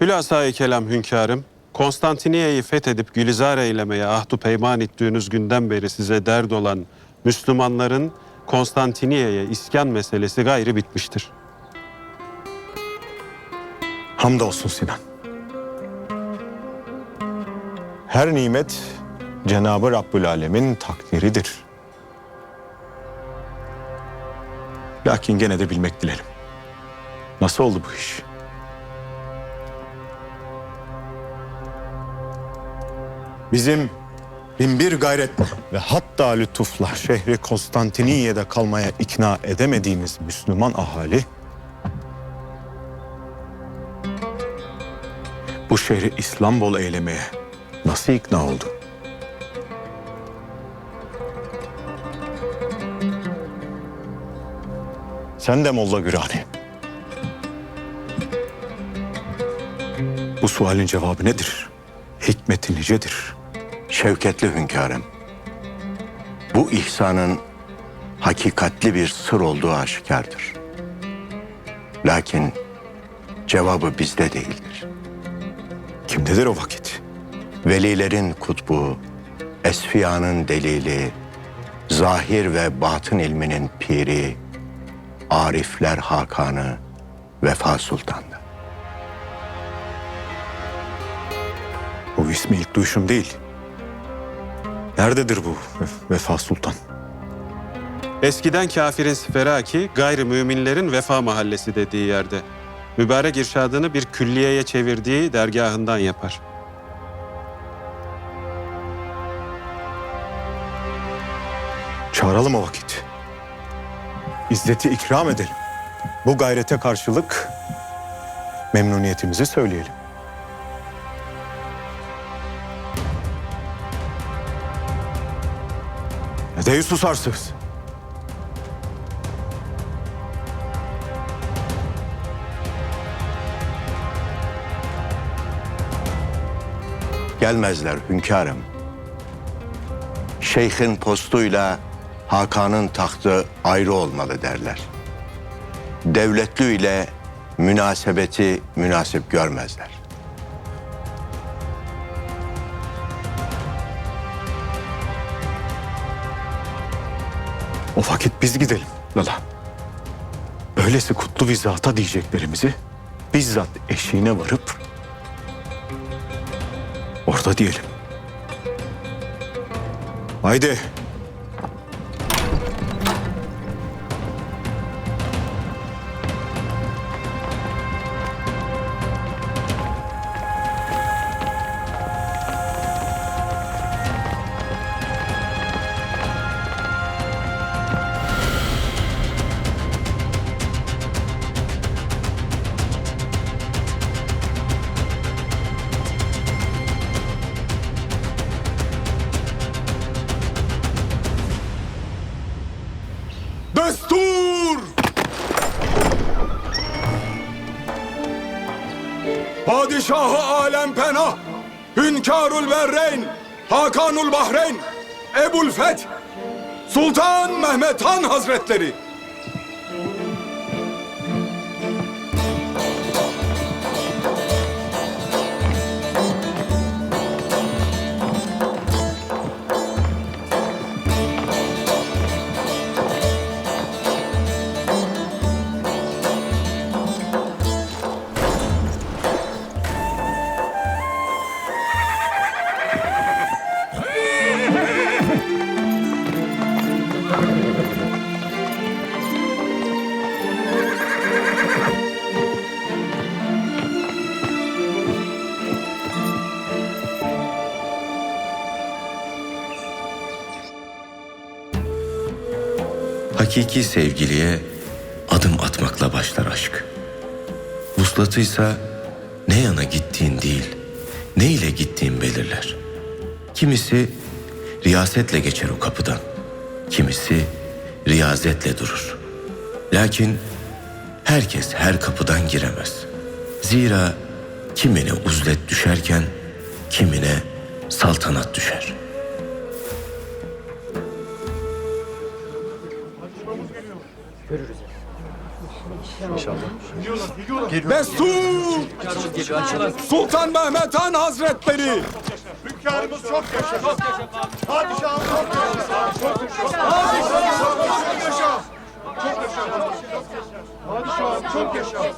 Hülasa-i kelam hünkârım, Konstantiniye'yi fethedip Gülizar eylemeye ahdu peyman ettiğiniz günden beri size dert olan Müslümanların Konstantiniye'ye iskan meselesi gayri bitmiştir. Hamdolsun Sinan. Her nimet Cenabı Rabbül Alemin takdiridir. Lakin gene de bilmek dilerim. Nasıl oldu bu iş? Bizim binbir gayretle ve hatta lütufla şehri Konstantiniye'de kalmaya ikna edemediğimiz Müslüman ahali bu şehri İstanbul eylemeye nasıl ikna oldu? Sen de Molla Gürani. Bu sualin cevabı nedir? Hikmeti nicedir? Şevketli hünkârım. Bu ihsanın hakikatli bir sır olduğu aşikardır. Lakin cevabı bizde değildir. Kimdedir o vakit? Velilerin kutbu, esfiyanın delili, zahir ve batın ilminin piri, arifler hakanı, Vefa Sultan'da. Bu ismi ilk duyuşum değil. Nerededir bu Ve- Vefa Sultan? Eskiden kafirin siferaki, gayrimüminlerin vefa mahallesi dediği yerde. Mübarek irşadını bir külliyeye çevirdiği dergahından yapar. Çağıralım o vakit. İzzeti ikram edelim. Bu gayrete karşılık memnuniyetimizi söyleyelim. De susarsınız? Gelmezler hünkârım. Şeyhin postuyla Hakan'ın tahtı ayrı olmalı derler. Devletli ile münasebeti münasip görmezler. O vakit biz gidelim Lala. Öylesi kutlu bir zata diyeceklerimizi bizzat eşiğine varıp orada diyelim. Haydi. Padişahı alem pena, Hünkârul Berreyn, Hakanul Bahreyn, Ebul Feth, Sultan Mehmet Han Hazretleri. Hakiki sevgiliye adım atmakla başlar aşk. Vuslatıysa ne yana gittiğin değil, ne ile gittiğin belirler. Kimisi riyasetle geçer o kapıdan, kimisi riyazetle durur. Lakin herkes her kapıdan giremez. Zira kimine uzlet düşerken kimine saltanat düşer.'' Destur! Sultan Mehmet Han Hazretleri! Hünkârımız çok yaşa. Padişahım çok yaşa. Çok yaşa. Padişahım çok yaşa. Çok yaşa. Padişahım çok yaşa.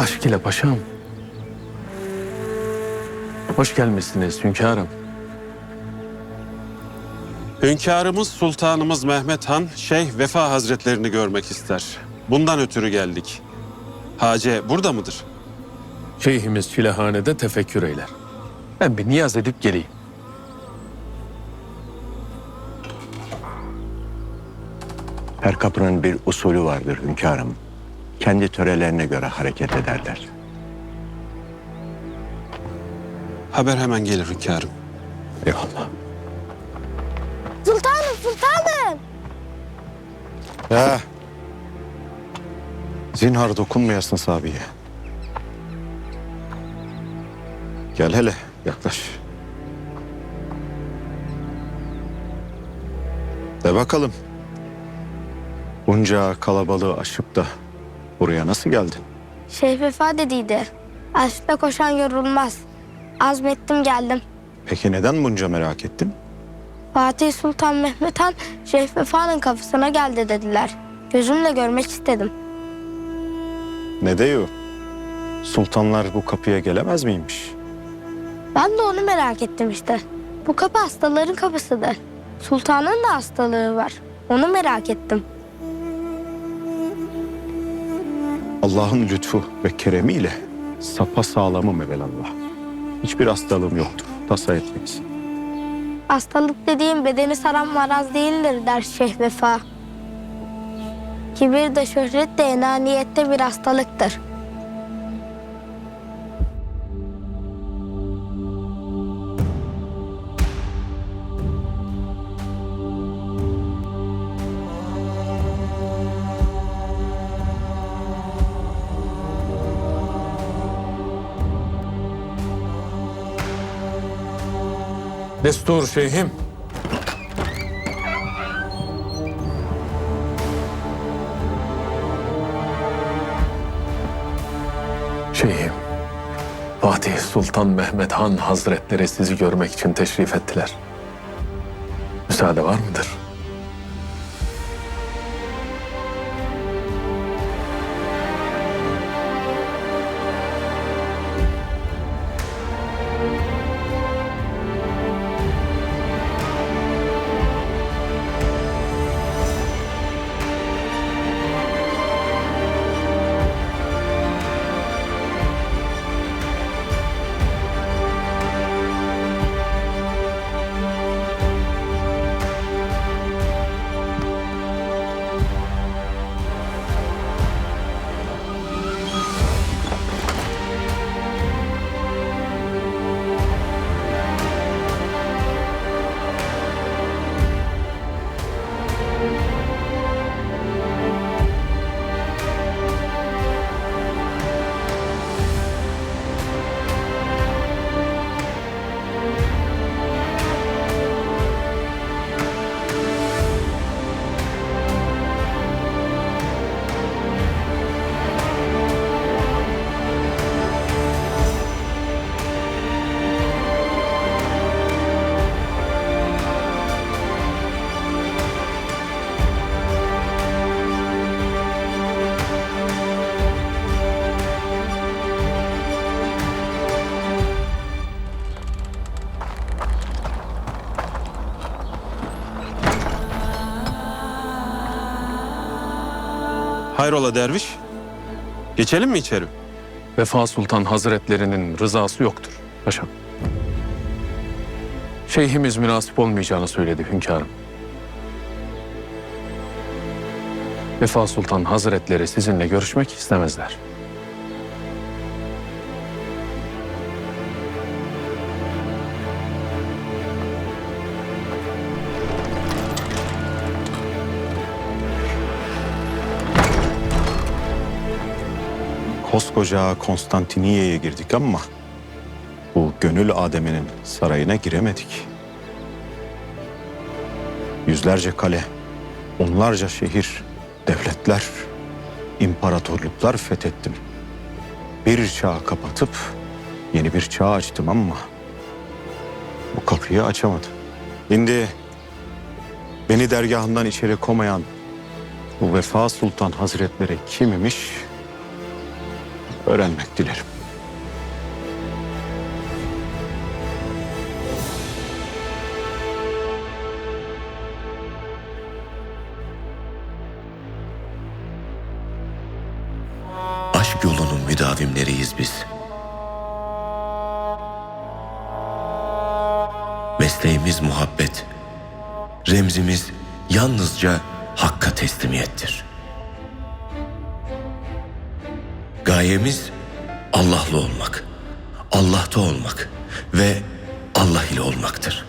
Başkile paşam. Hoş gelmişsiniz hünkârım. Hünkârımız Sultanımız Mehmet Han, Şeyh Vefa Hazretlerini görmek ister. Bundan ötürü geldik. Hace burada mıdır? Şeyhimiz çilehanede tefekkür eyler. Ben bir niyaz edip geleyim. Her kapının bir usulü vardır hünkârım. Kendi törelerine göre hareket ederler. Haber hemen gelir hünkârım. Eyvallah. Sultanım, sultanım. Ya. Zinhar dokunmayasın Sabi'ye. Gel hele yaklaş. De bakalım. Bunca kalabalığı aşıp da buraya nasıl geldin? Şeyh vefa dediydi. Aşkta koşan yorulmaz. Azmettim geldim. Peki neden bunca merak ettin? Fatih Sultan Mehmet Han Şeyh Vefa'nın kapısına geldi dediler. Gözümle görmek istedim. Ne diyor? Sultanlar bu kapıya gelemez miymiş? Ben de onu merak ettim işte. Bu kapı hastaların kapısıdır. Sultanın da hastalığı var. Onu merak ettim. Allah'ın lütfu ve keremiyle sapa sağlamım evelallah. Hiçbir hastalığım yoktur. Tasa etmeyiz. Hastalık dediğim bedeni saran maraz değildir der Şeyh Vefa. Kibir de şöhret de enaniyette bir hastalıktır. Destur şeyhim. Şeyhim. Fatih Sultan Mehmet Han Hazretleri sizi görmek için teşrif ettiler. Müsaade var mıdır? Hayrola derviş? Geçelim mi içeri? Vefa Sultan Hazretlerinin rızası yoktur paşam. Şeyhimiz münasip olmayacağını söyledi hünkârım. Vefa Sultan Hazretleri sizinle görüşmek istemezler. Koskoca Konstantiniye'ye girdik ama bu gönül Adem'inin sarayına giremedik. Yüzlerce kale, onlarca şehir, devletler, imparatorluklar fethettim. Bir çağ kapatıp yeni bir çağ açtım ama bu kapıyı açamadım. Şimdi beni dergahından içeri komayan bu Vefa Sultan Hazretleri kim imiş öğrenmek dilerim. Aşk yolunun müdavimleriyiz biz. Mesleğimiz muhabbet. Remzimiz yalnızca hakka teslimiyettir. Gayemiz Allah'lı olmak, Allah'ta olmak ve Allah ile olmaktır.